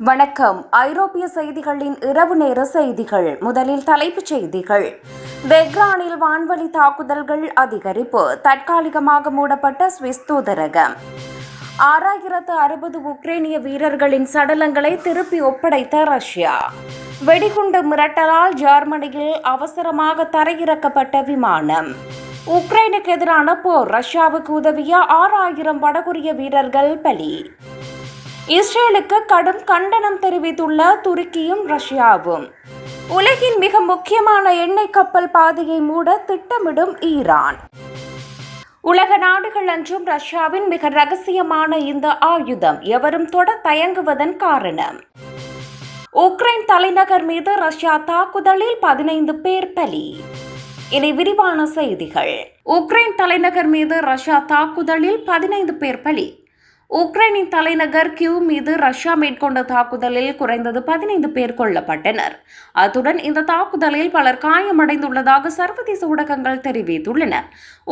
வணக்கம். ஐரோப்பிய செய்திகளின் இரவு நேர செய்திகள். முதலில் தலைப்புச் செய்திகள். தெஹ்ரானில் வான்வழி தாக்குதல்கள் அதிகரிப்பு. தற்காலிகமாக மூடப்பட்ட சுவிஸ் தூதரகம். ஆறாயிரத்து அறுபது உக்ரைனிய வீரர்களின் சடலங்களை திருப்பி ஒப்படைத்த ரஷ்யா. வெடிகுண்டு மிரட்டலால் ஜெர்மனியில் அவசரமாக தரையிறக்கப்பட்ட விமானம். உக்ரைனுக்கு எதிரான போர். ரஷ்யாவுக்கு உதவிய ஆறாயிரம் வடகொரிய வீரர்கள் பலி. இஸ்ரேலுக்கு கடும் கண்டனம் தெரிவித்துள்ள துருக்கியும் ரஷ்யாவும். உலகின் மிக முக்கியமான எண்ணெய் கப்பல் பாதையை மூட திட்டமிடும் ஈரான். உலக நாடுகள் அன்றும் ரஷ்யாவின் மிக ரகசியமான இந்த ஆயுதம் எவரும் தொட தயங்குவதன் காரணம். உக்ரைன் தலைநகர் மீது ரஷ்யா தாக்குதலில் பதினைந்து பேர் பலி. இனி விரிவான செய்திகள். உக்ரைன் தலைநகர் மீது ரஷ்யா தாக்குதலில் பதினைந்து பேர் பலி. உக்ரைனின் தலைநகர் கியூ மீது ரஷ்யா மேற்கொண்ட தாக்குதலில் குறைந்தது பதினைந்து பேர் கொல்லப்பட்டனர். அத்துடன் இந்த தாக்குதலில் பலர் காயமடைந்துள்ளதாக சர்வதேச ஊடகங்கள் தெரிவித்துள்ளன.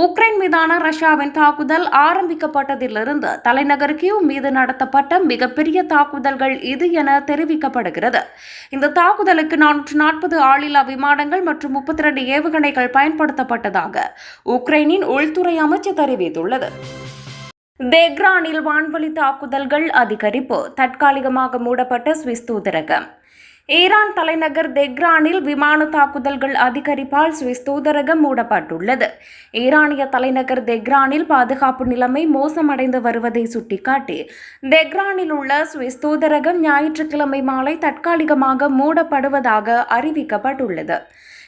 உக்ரைன் மீதான ரஷ்யாவின் தாக்குதல் ஆரம்பிக்கப்பட்டதிலிருந்து தலைநகர் கியூ மீது நடத்தப்பட்ட மிகப்பெரிய தாக்குதல்கள் இது என தெரிவிக்கப்படுகிறது. இந்த தாக்குதலுக்கு நானூற்று நாற்பது ஆளில்லா விமானங்கள் மற்றும் முப்பத்தி ரெண்டு ஏவுகணைகள் பயன்படுத்தப்பட்டதாக உக்ரைனின் உள்துறை அமைச்சு தெரிவித்துள்ளது. தெஹ்ரானில் வான்வழி தாக்குதல்கள் அதிகரிப்பு. தற்காலிகமாக மூடப்பட்ட சுவிஸ் தூதரகம். ஈரான் தலைநகர் தெஹ்ரானில் விமான தாக்குதல்கள் அதிகரிப்பால் சுவிஸ் தூதரகம் மூடப்பட்டுள்ளது. ஈரானிய தலைநகர் தெஹ்ரானில் பாதுகாப்பு நிலைமை மோசமடைந்து வருவதை சுட்டிக்காட்டி தெஹ்ரானில் உள்ள சுவிஸ் தூதரகம் ஞாயிற்றுக்கிழமை மாலை தற்காலிகமாக மூடப்படுவதாக அறிவிக்கப்பட்டுள்ளது.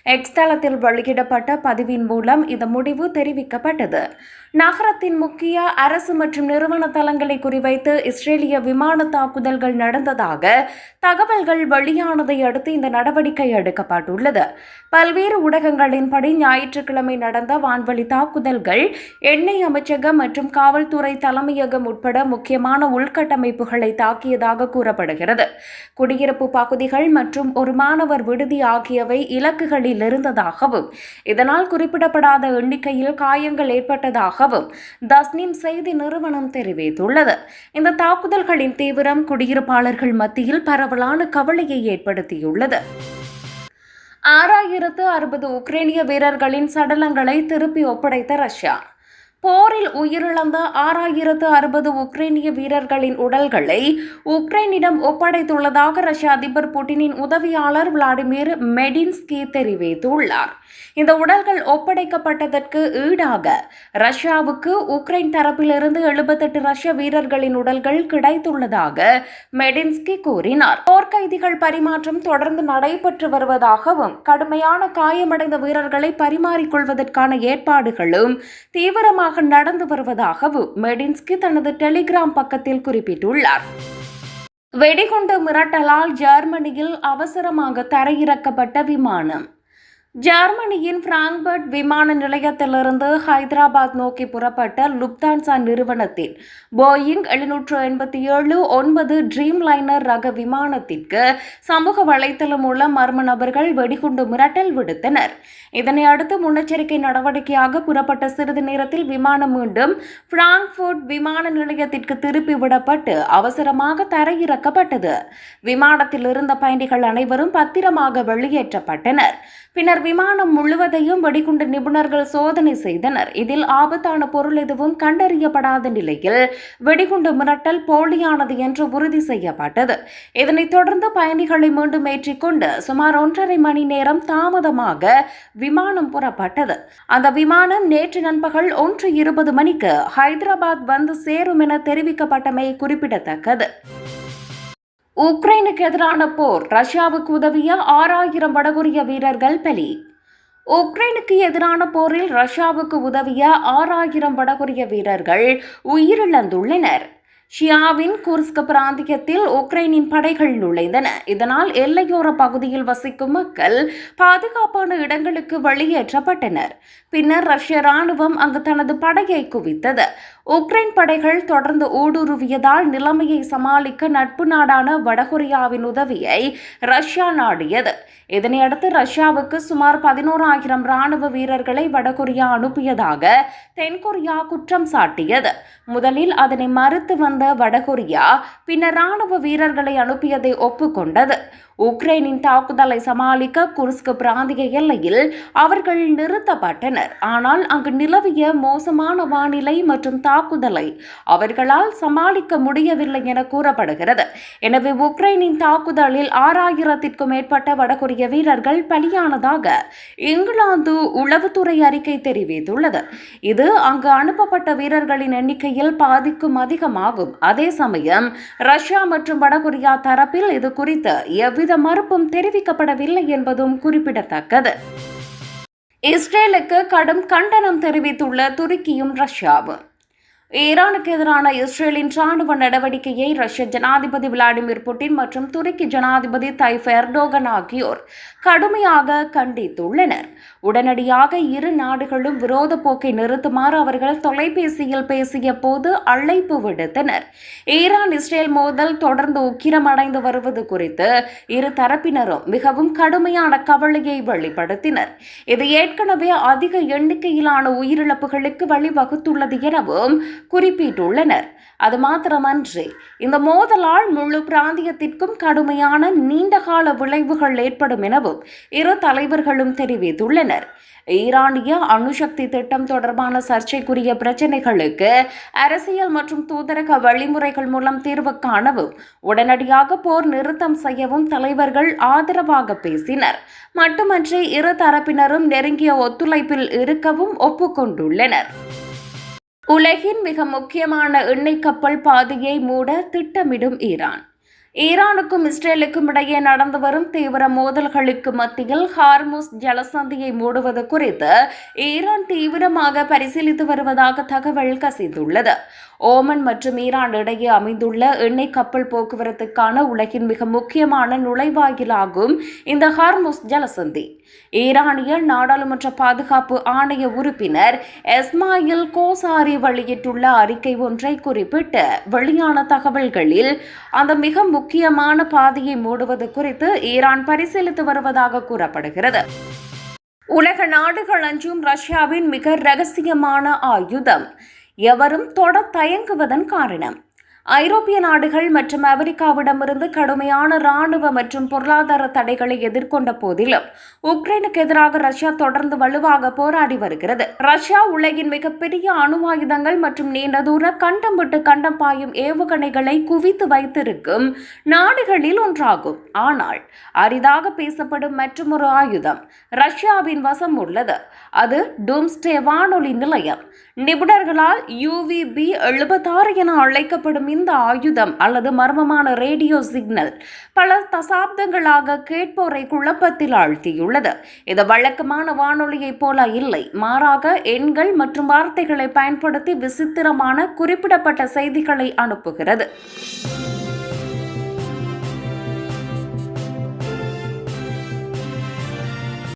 எக்ஸ்தளத்தில் வெளியிடப்பட்ட பதிவின் மூலம் இந்த முடிவு தெரிவிக்கப்பட்டது. நகரத்தின் முக்கிய அரசு மற்றும் நிறுவன தளங்களை குறிவைத்து இஸ்ரேலிய விமான தாக்குதல்கள் நடந்ததாக தகவல்கள் வெளியானதை அடுத்து இந்த நடவடிக்கை எடுக்கப்பட்டுள்ளது. பல்வேறு ஊடகங்களின்படி ஞாயிற்றுக்கிழமை நடந்த வான்வழி தாக்குதல்கள் எண்ணெய் அமைச்சகம் மற்றும் காவல்துறை தலைமையகம் உட்பட முக்கியமான உள்கட்டமைப்புகளை தாக்கியதாக கூறப்படுகிறது. குடியிருப்பு பகுதிகள் மற்றும் ஒரு மாணவர் விடுதி ஆகியவை இலக்குகளில் இருந்ததாகவும் இதனால் குறிப்பிடப்படாத எண்ணிக்கையில் காயங்கள் ஏற்பட்டதாக ஏற்பட்டதாகவும் தஸ்னிம் செய்தி நிறுவனம் தெரிவித்துள்ளது. இந்த தாக்குதல்களின் தீவிரம் குடியிருப்பாளர்கள் மத்தியில் பரவலான கவலையை ஏற்படுத்தியுள்ளது. ஆறாயிரத்து அறுபது உக்ரைனிய வீரர்களின் சடலங்களை திருப்பி ஒப்படைத்த ரஷ்யா. போரில் உயிரிழந்த ஆறாயிரத்து அறுபது உக்ரைனிய வீரர்களின் உடல்களை உக்ரைனிடம் ஒப்படைத்துள்ளதாக ரஷ்ய அதிபர் புட்டினின் உதவியாளர் விளாடிமிர் மெடின்ஸ்கி தெரிவித்துள்ளார். இந்த உடல்கள் ஒப்படைக்கப்பட்டதற்கு ஈடாக ரஷ்யாவுக்கு உக்ரைன் தரப்பிலிருந்து எழுபத்தெட்டு ரஷ்ய வீரர்களின் உடல்கள் கிடைத்துள்ளதாக மெடின்ஸ்கி கூறினார். போர்க்கைதிகள் பரிமாற்றம் தொடர்ந்து நடைபெற்று வருவதாகவும் கடுமையான காயமடைந்த வீரர்களை பரிமாறிக்கொள்வதற்கான ஏற்பாடுகளும் தீவிரமாக வேகமாக நடந்து வருவதாகவும் மெடின்ஸ்கி தனது டெலிகிராம் பக்கத்தில் குறிப்பிட்டுள்ளார். வெடிகுண்டு மிரட்டலால் ஜெர்மனியில் அவசரமாக தரையிறக்கப்பட்ட விமானம். ஜெர்மனியின் பிராங்க்பர்ட் விமான நிலையத்திலிருந்து ஹைதராபாத் நோக்கி புறப்பட்ட லுப்தான்சா நிறுவனத்தின் போயிங் எழுநூற்று எண்பத்தி ஏழு ஒன்பது ட்ரீம் லைனர் ரக விமானத்திற்கு சமூக வலைத்தளம் மூலம் மர்ம நபர்கள் வெடிகுண்டு மிரட்டல் விடுத்தனர். இதனை அடுத்து முன்னெச்சரிக்கை நடவடிக்கையாக புறப்பட்ட சிறிது நேரத்தில் விமானம் மீண்டும் பிராங்க்போர்ட் விமான நிலையத்திற்கு திருப்பி விடப்பட்டு அவசரமாக தரையிறக்கப்பட்டது. விமானத்தில் இருந்த பயணிகள் அனைவரும் பத்திரமாக வெளியேற்றப்பட்டனர். பின்னர் விமானம் முழுவதையும் வெடிகுண்டு நிபுணர்கள் சோதனை செய்தனர். இதில் ஆபத்தான பொருள் எதுவும் கண்டறியப்படாத நிலையில் வெடிகுண்டு மிரட்டல் போலியானது என்று உறுதி செய்யப்பட்டது. இதனைத் தொடர்ந்து பயணிகளை மீண்டும் ஏற்றிக்கொண்டு சுமார் ஒன்றரை மணி நேரம் தாமதமாக விமானம் புறப்பட்டது. அந்த விமானம் நேற்று நண்பகல் ஒன்று இருபது மணிக்கு ஹைதராபாத் வந்து சேரும் என தெரிவிக்கப்பட்டமை குறிப்பிடத்தக்கது. உக்ரைனுக்கு எதிரான போர். ரஷ்யாவுக்கு உதவிய ஆறாயிரம் வடகொரிய வீரர்கள் பலி. உக்ரைனுக்கு எதிரான போரில் ரஷ்யாவுக்கு உதவிய ஆறாயிரம் வடகொரிய வீரர்கள் உயிரிழந்துள்ளனர். ஷியாவின் குர்ஸ்க் பிராந்தியத்தில் உக்ரைனின் படைகள் நுழைந்தன. இதனால் எல்லையோர பகுதியில் வசிக்கும் மக்கள் பாதுகாப்பான இடங்களுக்கு வெளியேற்றப்பட்டனர். பின்னர் ரஷ்ய ராணுவம் அங்கு தனது படையை குவித்தது. உக்ரைன் படைகள் தொடர்ந்து ஊடுருவியதால் நிலைமையை சமாளிக்க நட்பு நாடான வடகொரியாவின் உதவியை ரஷ்யா நாடியது. இதனையடுத்து ரஷ்யாவுக்கு சுமார் பதினோராயிரம் ராணுவ வீரர்களை வடகொரியா அனுப்பியதாக தென்கொரியா குற்றம் சாட்டியது. முதலில் அதனை மறுத்து வந்த வடகொரியா பின்னர் ராணுவ வீரர்களை அனுப்பியதை ஒப்புக்கொண்டது. உக்ரைனின் தாக்குதலை சமாளிக்க குர்ஸ்க் பிராந்திய எல்லையில் அவர்கள் நிறுத்தப்பட்டனர். ஆனால் அங்கு நிலவிய மோசமான வானிலை மற்றும் தாக்குதலை அவர்களால் சமாளிக்க முடியவில்லை என கூறப்படுகிறது. எனவே உக்ரைனின் தாக்குதலில் ஆறாயிரத்திற்கும் மேற்பட்ட வடகொரிய வீரர்கள் பலியானதாக இங்கிலாந்து உளவுத்துறை அறிக்கை தெரிவித்துள்ளது. இது அங்கு அனுப்பப்பட்ட வீரர்களின் எண்ணிக்கையில் பாதிக்கும் அதிகமாகும். அதே சமயம் ரஷ்யா மற்றும் வடகொரியா தரப்பில் இது குறித்து எவ்வித மறுப்பும் தெரிவிக்கப்படவில்லை என்பதும் குறிப்பிடத்தக்கது. இஸ்ரேலுக்கு கடும் கண்டனம் தெரிவித்துள்ள துருக்கியும் ரஷ்யாவும். ஈரானுக்கு எதிரான இஸ்ரேலின் ராணுவ நடவடிக்கையை ரஷ்ய ஜனாதிபதி விளாடிமிர் புட்டின் மற்றும் துருக்கி ஜனாதிபதி தைஃப் எர்டோகன் ஆகியோர் கடுமையாக கண்டித்துள்ளனர். உடனடியாக இரு நாடுகளும் விரோத போக்கை நிறுத்துமாறு அவர்கள் தொலைபேசியில் பேசிய போது அழைப்பு விடுத்தனர். ஈரான் இஸ்ரேல் மோதல் தொடர்ந்து உக்கிரமடைந்து வருவது குறித்து இரு தரப்பினரும் மிகவும் கடுமையான கவலையை வெளிப்படுத்தினர். இது ஏற்கனவே அதிக எண்ணிக்கையிலான உயிரிழப்புகளுக்கு வழிவகுத்துள்ளது எனவும் குறிப்பிட்டுள்ளனர். அது மாத்திரமன்றி இந்த மோதலால் முழு பிராந்தியத்திற்கும் கடுமையான நீண்டகால விளைவுகள் ஏற்படும் எனவும் இரு தலைவர்களும் தெரிவித்துள்ளனர். ஈரானிய அணுசக்தி திட்டம் தொடர்பான சர்ச்சைக்குரிய பிரச்சினைகளுக்கு அரசியல் மற்றும் தூதரக வழிமுறைகள் மூலம் தீர்வு காணவும் உடனடியாக போர் நிறுத்தம் செய்யவும் தலைவர்கள் ஆதரவாக பேசினர். மட்டுமன்றி இரு தரப்பினரும் நெருங்கிய ஒத்துழைப்பில் இருக்கவும் ஒப்புக்கொண்டுள்ளனர். உலகின் மிக முக்கியமான எண்ணெய் கப்பல் பாதையை மூட திட்டமிடும் ஈரான். ஈரானுக்கும் இஸ்ரேலுக்கும் இடையே நடந்து வரும் தீவிர மோதல்களுக்கு மத்தியில் ஹார்முஸ் ஜலசந்தியை மூடுவது குறித்து ஈரான் தீவிரமாக பரிசீலித்து வருவதாக தகவல் கசிந்துள்ளது. ஓமன் மற்றும் ஈரான் இடையே அமைந்துள்ள எண்ணெய் கப்பல் போக்குவரத்துக்கான உலகின் மிக முக்கியமான நுழைவாயிலாகும் இந்த ஹார்முஸ் ஜலசந்தி. ஈரானிய நாடாளுமன்ற பாதுகாப்பு ஆணைய உறுப்பினர் எஸ்மாயில் கோசாரி வெளியிட்டுள்ள அறிக்கை ஒன்றை குறிப்பிட்டு வெளியான தகவல்களில் அந்த மிக முக்கியமான பாதையை மூடுவது குறித்து ஈரான் பரிசீலித்து வருவதாக கூறப்படுகிறது. உலக நாடுகள் அஞ்சும் ரஷ்யாவின் மிக ரகசியமான ஆயுதம். எவரும் தொட தயங்குவதன் காரணம். ஐரோப்பிய நாடுகள் மற்றும் அமெரிக்காவிடமிருந்து கடுமையான ராணுவ மற்றும் பொருளாதார தடைகளை எதிர்கொண்ட போதிலும் உக்ரைனுக்கு எதிராக ரஷ்யா தொடர்ந்து வலுவாக போராடி வருகிறது. ரஷ்யா உலகின் மிகப்பெரிய அணு ஆயுதங்கள் மற்றும் நீண்ட தூர கண்டம் விட்டு கண்டம் பாயும் ஏவுகணைகளை குவித்து வைத்திருக்கும் நாடுகளில் ஒன்றாகும். ஆனால் அரிதாக பேசப்படும் மற்றொரு ஆயுதம் ரஷ்யாவின் வசம் உள்ளது. அது டூம்ஸ்டே வானொலி நிலையம். நிபுணர்களால் யூவிபி எழுபத்தாறு என அழைக்கப்படும் இந்த ஆயுதம் அல்லது மர்மமான ரேடியோ சிக்னல் பல தசாப்தங்களாக கேட்போரை குழப்பத்தில் ஆழ்த்தியுள்ளது. இது வழக்கமான வானொலியைப் போல இல்லை. மாறாக எண்கள் மற்றும் வார்த்தைகளை பயன்படுத்தி விசித்திரமான குறிப்பிடப்பட்ட செய்திகளை அனுப்புகிறது.